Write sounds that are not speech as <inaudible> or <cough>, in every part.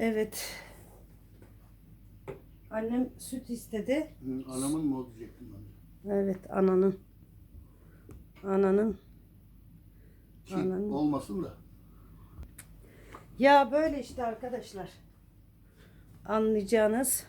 Evet. Annem süt istedi. Hı, Anamın mı o diyecektim ben. Evet ananın. Ananın. Ki Anladım. olmasın da. Ya böyle işte arkadaşlar. Anlayacağınız.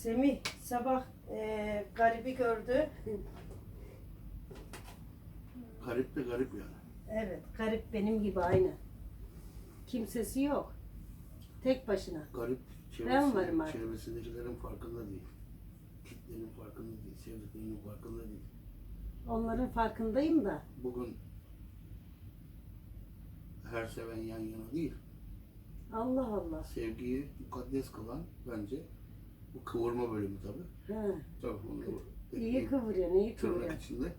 Semih sabah eee, garibi gördü. Garip de garip yani. Evet, garip benim gibi aynı. Kimsesi yok. Tek başına. Garip Ben varım çevresi, artık. çevresindekilerin farkında değil. Kitlenin farkında değil. Sevdiklerinin farkında değil. Onların farkındayım da. Bugün her seven yan yana değil. Allah Allah. Sevgiyi mukaddes kılan bence bu kıvırma bölümü tabii. Ha, Tabii bunu iyi kıvırıyor, iyi kıvırıyor. tırnak içinde.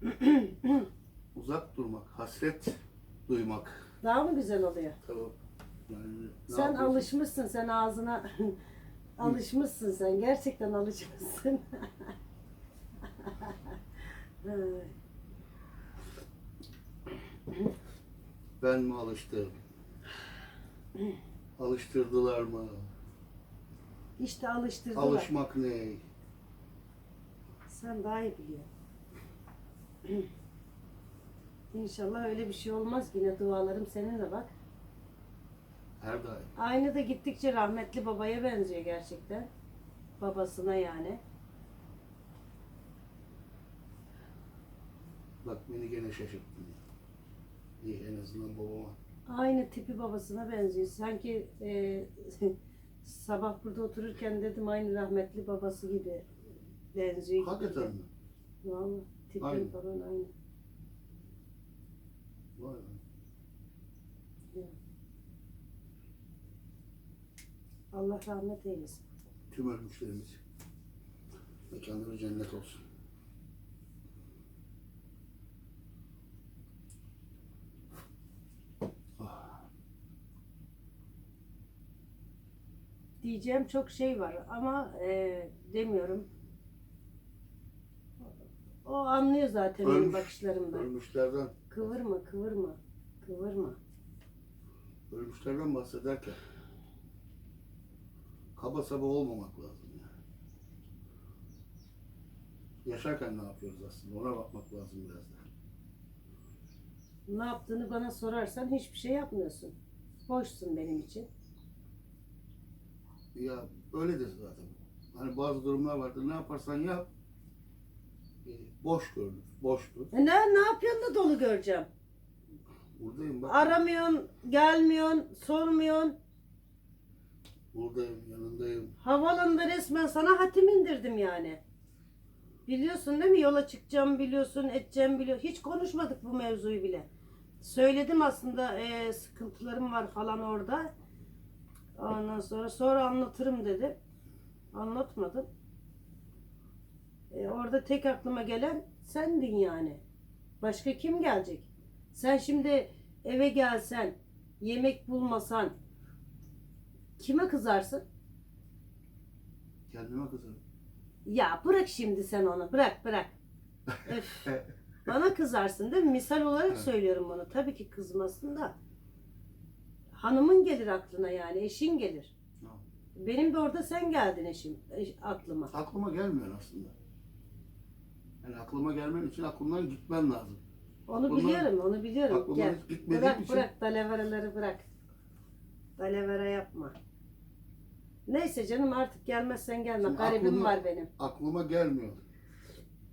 <clears throat> Uzak durmak, hasret duymak. Daha mı güzel oluyor? Tabii. Yani ne sen yapıyorsun? alışmışsın, sen ağzına <laughs> alışmışsın sen. Gerçekten alışmışsın. <laughs> Ay, Ben mi alıştım? Alıştırdılar mı? İşte alıştırdılar. Alışmak ne? Sen daha iyi biliyorsun. <clears throat> İnşallah öyle bir şey olmaz. Yine dualarım seninle bak. Her daim. Aynı da gittikçe rahmetli babaya benziyor gerçekten. Babasına yani. Bak beni gene şaşırttın. İyi en azından babama. Aynı tipi babasına benziyor. Sanki e, <laughs> sabah burada otururken dedim aynı rahmetli babası gibi benziyor. Hakikaten mi? Vallahi tipin Aynı. falan aynı. Vay be. Allah rahmet eylesin. Tüm ölmüşlerimiz. Mekanları cennet olsun. Diyeceğim çok şey var ama e, demiyorum. O anlıyor zaten benim Ölmüş. bakışlarımdan. Ölmüşlerden, Kıvırma, kıvırma, kıvırma. ölmüşlerden bahsederken kaba saba olmamak lazım yani. Yaşarken ne yapıyoruz aslında ona bakmak lazım biraz da. Ne yaptığını bana sorarsan hiçbir şey yapmıyorsun. Boşsun benim için. Ya öyledir zaten. Hani bazı durumlar vardır ne yaparsan yap e, boş görünür, boştur. E ne, ne yapıyorsun da dolu göreceğim. Buradayım bak. Aramıyorsun, gelmiyorsun, sormuyorsun. Buradayım, yanındayım. Havalında resmen sana hatim indirdim yani. Biliyorsun değil mi? Yola çıkacağım biliyorsun, edeceğim biliyorsun. Hiç konuşmadık bu mevzuyu bile. Söyledim aslında e, sıkıntılarım var falan orada. Ondan sonra sonra anlatırım dedi. Anlatmadım. E, orada tek aklıma gelen sendin yani. Başka kim gelecek? Sen şimdi eve gelsen, yemek bulmasan kime kızarsın? Kendime kızarım. Ya bırak şimdi sen onu. Bırak bırak. <laughs> Öf. Bana kızarsın değil mi? Misal olarak söylüyorum bunu. Tabii ki kızmasın da. Hanımın gelir aklına yani. Eşin gelir. Benim de orada sen geldin eşim. eş- aklıma. Aklıma gelmiyor aslında. Yani aklıma gelmen için aklımdan gitmen lazım. Onu Bunlar- biliyorum. Onu biliyorum. Aklıma Gel. hiç gitmediğim Bırak için- bırak. Dalaveraları bırak. Dalavera yapma. Neyse canım artık gelmezsen gelme. Şimdi Garibim aklımda- var benim. Aklıma gelmiyor.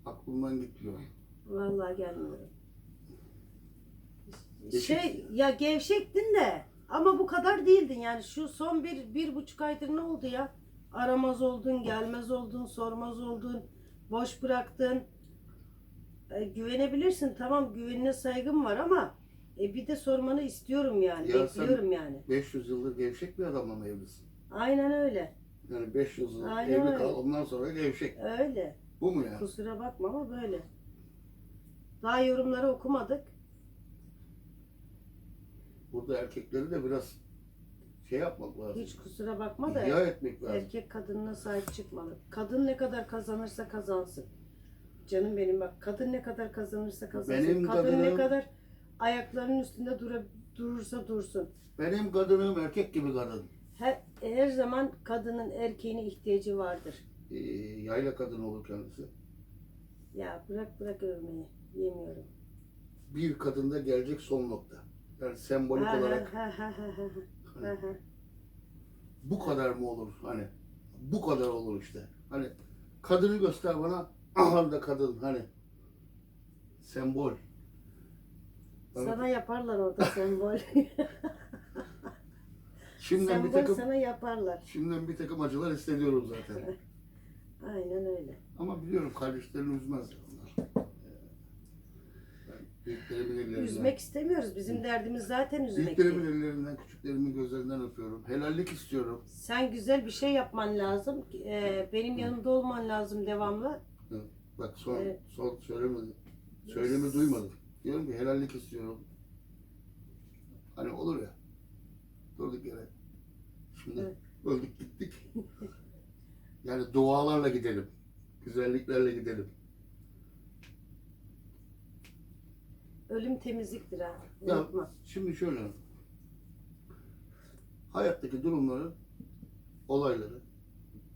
Aklımdan gitmiyor. Vallahi gelmiyorum. Gevşek. Şey ya gevşektin de ama bu kadar değildin yani şu son bir, bir buçuk aydır ne oldu ya? Aramaz oldun, gelmez oldun, sormaz oldun, boş bıraktın. E, güvenebilirsin tamam güvenine saygım var ama e, bir de sormanı istiyorum yani, Ya sen- bekliyorum yani. 500 yıldır gevşek bir adamla mı evlisin? Aynen öyle, Yani 500 yıl Aynen evli öyle. kal ondan sonra gevşek. öyle. Bu mu yani? Kusura bakma ama böyle. Daha yorumları okumadık. Burada erkekleri de biraz şey yapmak lazım. Hiç kusura bakma da İhya etmek lazım. erkek kadınına sahip çıkmalı. Kadın ne kadar kazanırsa kazansın. Canım benim bak kadın ne kadar kazanırsa kazansın. Benim kadın ne kadınım- kadar ayaklarının üstünde dura, durursa dursun. Benim kadınım erkek gibi kadın. Her, her zaman kadının erkeğine ihtiyacı vardır. Ee, yayla kadın olur kendisi. Ya bırak bırak övmeyi. Yemiyorum. Bir kadında gelecek son nokta. Yani sembolik olarak ha, ha, ha, ha, ha, ha. bu kadar mı olur hani? Bu kadar olur işte. Hani kadını göster bana. Aha da kadın hani. Sembol. Sana yaparlar orada <laughs> sembol. Şimdiden bir sembol takım sana yaparlar. şimdiden bir takım acılar hissediyorum zaten. <laughs> Aynen öyle. Ama biliyorum kardeşlerini üzmez büyüklerimin ellerinden, Üzmek istemiyoruz. Bizim derdimiz zaten üzmek. büyüklerimin ellerinden, küçüklerimin gözlerinden öpüyorum. Helallik istiyorum. Sen güzel bir şey yapman lazım. Ee, benim yanımda olman lazım devamlı. Bak son, Evet. son söylemedim. Söylemi duymadım. Diyorum ki helallik istiyorum. Hani olur ya. Durduk yere. Şimdi Evet. öldük gittik. Yani dualarla gidelim. Güzelliklerle gidelim. Ölüm temizliktir ha. Ya Unutma. şimdi şöyle. Hayattaki durumları, olayları,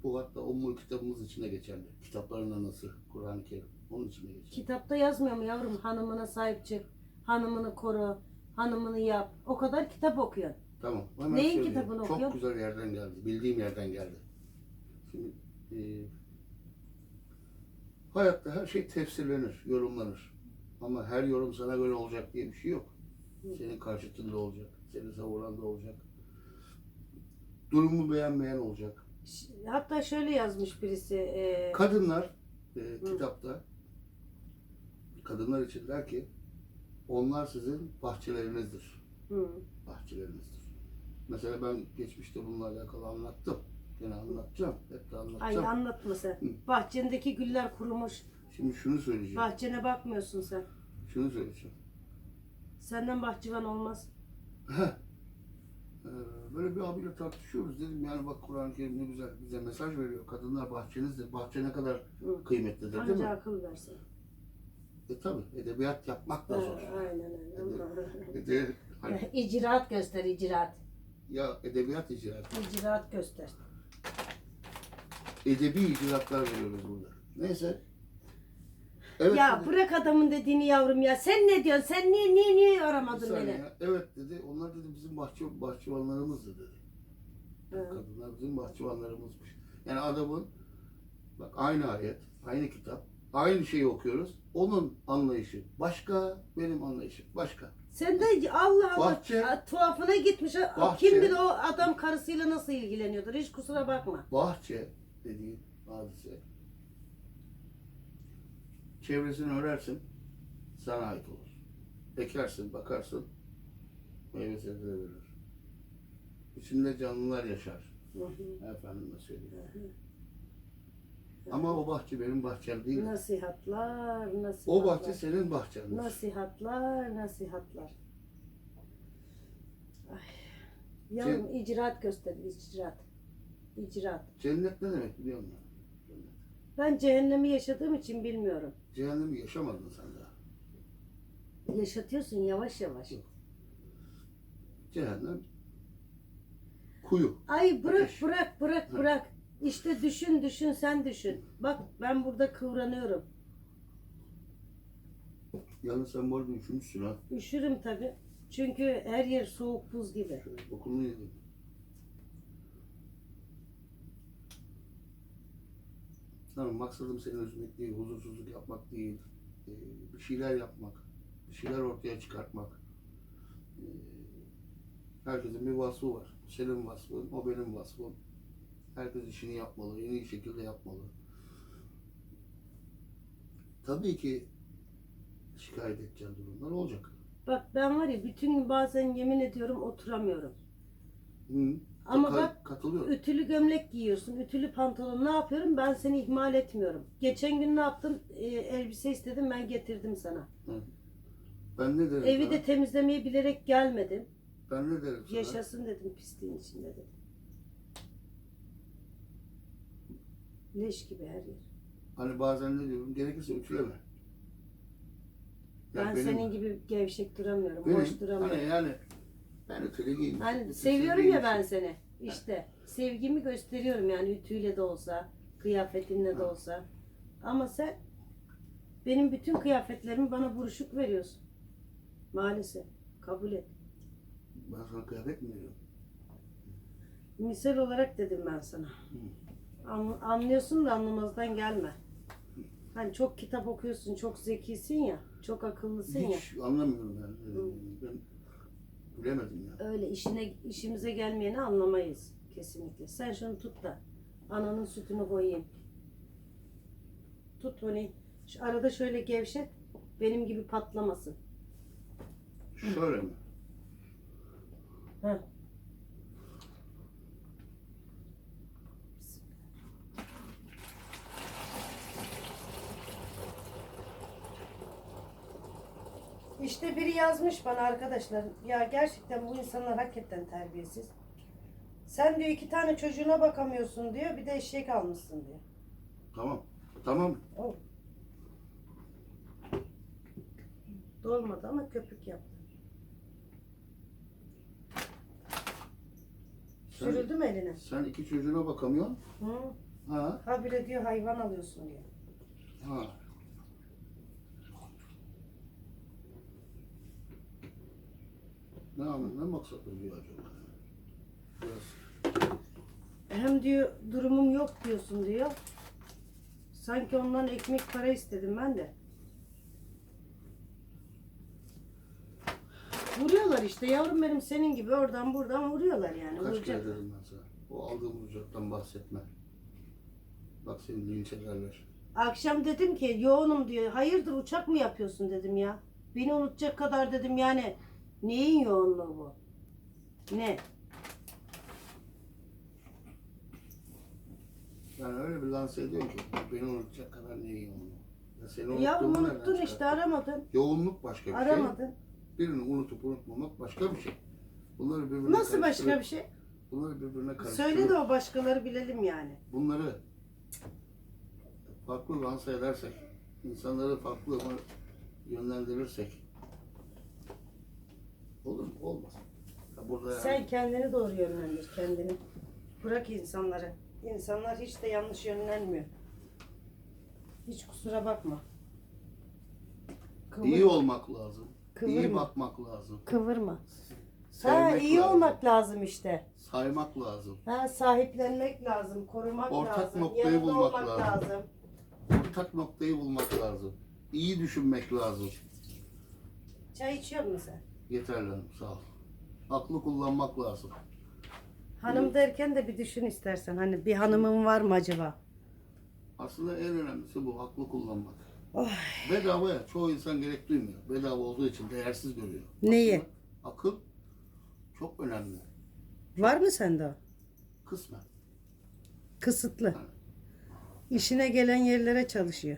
bu hatta Ummul kitabımız içinde geçerli. Kitapların anası, Kur'an-ı Kerim. Onun içinde geçerli. Kitapta yazmıyor mu yavrum hanımına sahip çık, hanımını koru, hanımını yap. O kadar kitap okuyorsun. Tamam. Hemen Neyin söyleyeyim. kitabını Çok okuyor? güzel yerden geldi. Bildiğim yerden geldi. Şimdi e, hayatta her şey tefsirlenir, yorumlanır. Ama her yorum sana göre olacak diye bir şey yok. Senin karşıtında olacak, seni savuran da olacak. Durumu beğenmeyen olacak. Hatta şöyle yazmış birisi. e, Kadınlar e, kitapta kadınlar için der ki onlar sizin bahçelerinizdir. hı, bahçelerinizdir. Mesela ben geçmişte bununla alakalı anlattım. Gene anlatacağım. Hep de ay anlatacağım. anlatma sen. Hı. Bahçendeki güller kurumuş. Şimdi şunu söyleyeceğim. Bahçene bakmıyorsun sen. Şunu söyleyeceğim. Senden bahçıvan olmaz. Heh. Ee, böyle bir abiyle tartışıyoruz dedim yani bak Kur'an-ı Kerim ne güzel bize mesaj veriyor. Kadınlar bahçenizdir. Bahçe ne kadar Hı. kıymetlidir değil Anca mi? akıl versin. E tabi edebiyat yapmak da Ha, zor. aynen öyle. Ede, hani, <laughs> icraat göster icraat. ya edebiyat icraatı. İcraat göster. Edebi icraatlar veriyoruz burada. Neyse. Evet ya dedi. bırak adamın dediğini yavrum ya. Sen ne diyorsun? Sen niye niye niye aramadın saniye beni? ya. Evet dedi. Onlar dedi bizim bahçe, bahçıvanlarımızdı dedi. Ha. Kadınlar bizim bahçıvanlarımızmış. Yani adamın bak aynı ayet, aynı kitap, aynı şeyi okuyoruz. Onun anlayışı başka, benim anlayışım başka. Sen de Allah Allah Bahçe- a- tuhafına gitmiş. A- Bahçe- Kim bilir o adam karısıyla nasıl ilgileniyordur. Hiç kusura bakma. Bahçe dediğin hadise çevresini örersin, sana ait olur. Ekersin, bakarsın, meyve sebze verir. İçinde canlılar yaşar. Efendime söyleyeyim. Ama o bahçe benim bahçem değil. Nasihatlar, nasihatlar. O bahçe senin bahçendir. Nasihatlar, nasihatlar. Ay. Yavrum icraat göster, icraat. İcraat. Cennet ne demek biliyor musun? Ben cehennemi yaşadığım için bilmiyorum. Cehennemi yaşamadın sen daha. Yaşatıyorsun yavaş yavaş. Yok. Cehennem kuyu. Ay bırak Ateş. bırak bırak bırak. İşte düşün düşün sen düşün. Bak ben burada kıvranıyorum. Yalnız sen bu arada üşümüşsün ha. Üşürüm tabi. Çünkü her yer soğuk buz gibi. Şöyle okulunu yedim. Tamam maksadım seni üzmek değil, huzursuzluk yapmak değil. Ee, bir şeyler yapmak, bir şeyler ortaya çıkartmak. Ee, herkesin bir vasfı var. Senin vasfın, o benim vasfım. Herkes işini yapmalı, en iyi şekilde yapmalı. Tabii ki şikayet edeceğin durumlar olacak. Bak ben var ya bütün gün bazen yemin ediyorum oturamıyorum. Hı. Ama bak katılıyorum. ütülü gömlek giyiyorsun, ütülü pantolon ne yapıyorum? Ben seni ihmal etmiyorum. Geçen gün ne yaptım? Ee, elbise istedim ben getirdim sana. Ben ne derim Evi sana? de temizlemeye bilerek gelmedim. Ben ne derim sana? Yaşasın dedim pisliğin içinde dedim. Leş gibi her yer. Hani bazen ne diyorum? Gerekirse ütüleme. Ya ben benim- senin gibi gevşek duramıyorum. benim, hoş duramıyorum. Hani yani ben giyeyim. Hani Ütüsüz seviyorum ya ben seni. İşte sevgimi gösteriyorum yani ütüyle de olsa, kıyafetinle de olsa. Ama sen benim bütün kıyafetlerimi bana buruşuk veriyorsun. Maalesef. Kabul et. Ben sana kıyafet mi veriyorum? Misal olarak dedim ben sana. An- anlıyorsun da anlamazdan gelme. Hani çok kitap okuyorsun, çok zekisin ya, çok akıllısın ya. Hiç anlamıyorum ben. Ben bilemedim ya. Öyle işine işimize gelmeyeni anlamayız kesinlikle. Sen şunu tut da ananın sütünü koyayım. Tut bunu. Şu arada şöyle gevşet. Benim gibi patlamasın. Şöyle mi? Heh. İşte biri yazmış bana arkadaşlar. Ya gerçekten bu insanlar hakikaten terbiyesiz. Sen diyor iki tane çocuğuna bakamıyorsun diyor. Bir de eşek almışsın diyor. Tamam. Tamam. Oh. Dolmadı ama köpük yaptı. Sen, Sürüldü mü eline? sen iki çocuğuna bakamıyorsun. Hı. Ha? Habire diyor hayvan alıyorsun diyor. Ha. Ne anlam, ne maksatla diyor acaba? Biraz Hem diyor durumum yok diyorsun diyor. Sanki ondan ekmek para istedim ben de. Vuruyorlar işte yavrum benim senin gibi oradan buradan vuruyorlar yani. kaç kere dedim ben sana. O aldığım ücretten bahsetme. Bak seni linç ederler. Akşam dedim ki yoğunum diyor. Hayırdır uçak mı yapıyorsun dedim ya. Beni unutacak kadar dedim yani. Neyin yoğunluğu bu? Ne? Yani öyle bir lanse ediyorsun ki beni unutacak kadar neyim onu. Ya seni Ya unuttuğumu nereden unuttun işte çıkarttın? aramadın. Yoğunluk başka bir şey. Aramadın. Birini unutup unutmamak başka bir şey. Bunları birbirine Nasıl başka karıştırıp- bir şey? Bunları birbirine karıştırıp Söyle de o başkaları bilelim yani. bunları farklı lanse edersek, insanları farklı yönlendirirsek olur mu? Olmaz. Ya burada yani Sen kendini doğru yönlendir kendini. Bırak insanları. İnsanlar hiç de yanlış yönlenmiyor. Hiç kusura bakma. Kıvır, iyi olmak lazım. iyi Kıvırma. bakmak lazım. Kıvırma. Ha Sevmek iyi lazım. olmak lazım işte. Saymak lazım. Ha sahiplenmek lazım, korumak Ortak lazım, noktayı yanında bulmak olmak lazım. lazım. Ortak noktayı bulmak lazım. İyi düşünmek lazım. Çay içiyor musun sen? Yeter lan sağ ol. Aklı kullanmak lazım. Hanım derken de bir düşün istersen. Hani bir hanımın var mı acaba? Aslında en önemlisi bu, aklı kullanmak. Oy. Bedava ya, çoğu insan gerek duymuyor. Bedava olduğu için değersiz görüyor. Neyi? Aslında akıl çok önemli. Var mı sende o? Kısmen. Kısıtlı. İşine gelen yerlere çalışıyor.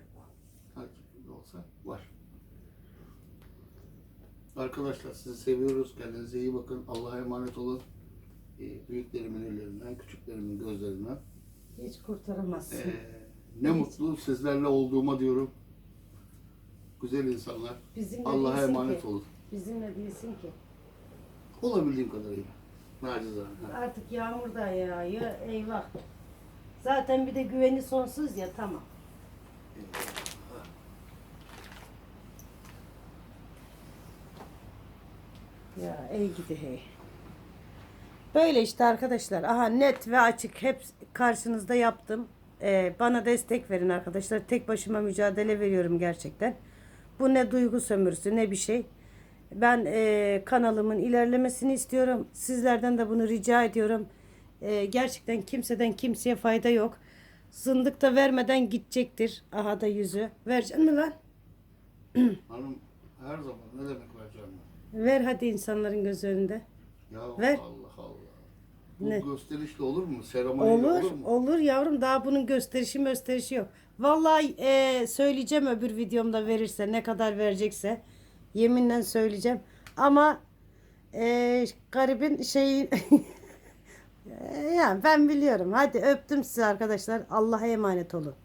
Herkeste olsa var. Arkadaşlar sizi seviyoruz. Kendinize iyi bakın. Allah'a emanet olun. Ee, büyüklerimin ellerinden, küçüklerimin gözlerinden. Hiç kurtaramazsın. Ee, ne mutlu sizlerle olduğuma diyorum. Güzel insanlar. Bizimle Allah'a emanet ki. olun. Bizimle değilsin ki. Olabildiğim kadarıyla. Nacizane. Artık yağmur da yağıyor. Eyvah. Zaten bir de güveni sonsuz ya tamam. Ya ey gidi hey. Böyle işte arkadaşlar. Aha net ve açık. Hep karşınızda yaptım. Ee, bana destek verin arkadaşlar. Tek başıma mücadele veriyorum gerçekten. Bu ne duygu sömürüsü ne bir şey. Ben e, kanalımın ilerlemesini istiyorum. Sizlerden de bunu rica ediyorum. E, gerçekten kimseden kimseye fayda yok. Zındık da vermeden gidecektir. Aha da yüzü. Vereceksin mi lan? Hanım her zaman ne demek vereceğim ben? Ver hadi insanların göz önünde. Ya Ver. Allah Allah. Bu Ne? gösterişle olur mu? Seremoniyle Olur, olur mu? olur yavrum. Daha bunun gösterişi gösterişi yok. Vallahi e, söyleyeceğim öbür videomda verirse ne kadar verecekse. Yeminle söyleyeceğim. Ama e, garibin şeyi <laughs> yani ben biliyorum. Hadi öptüm sizi arkadaşlar. Allah'a emanet olun.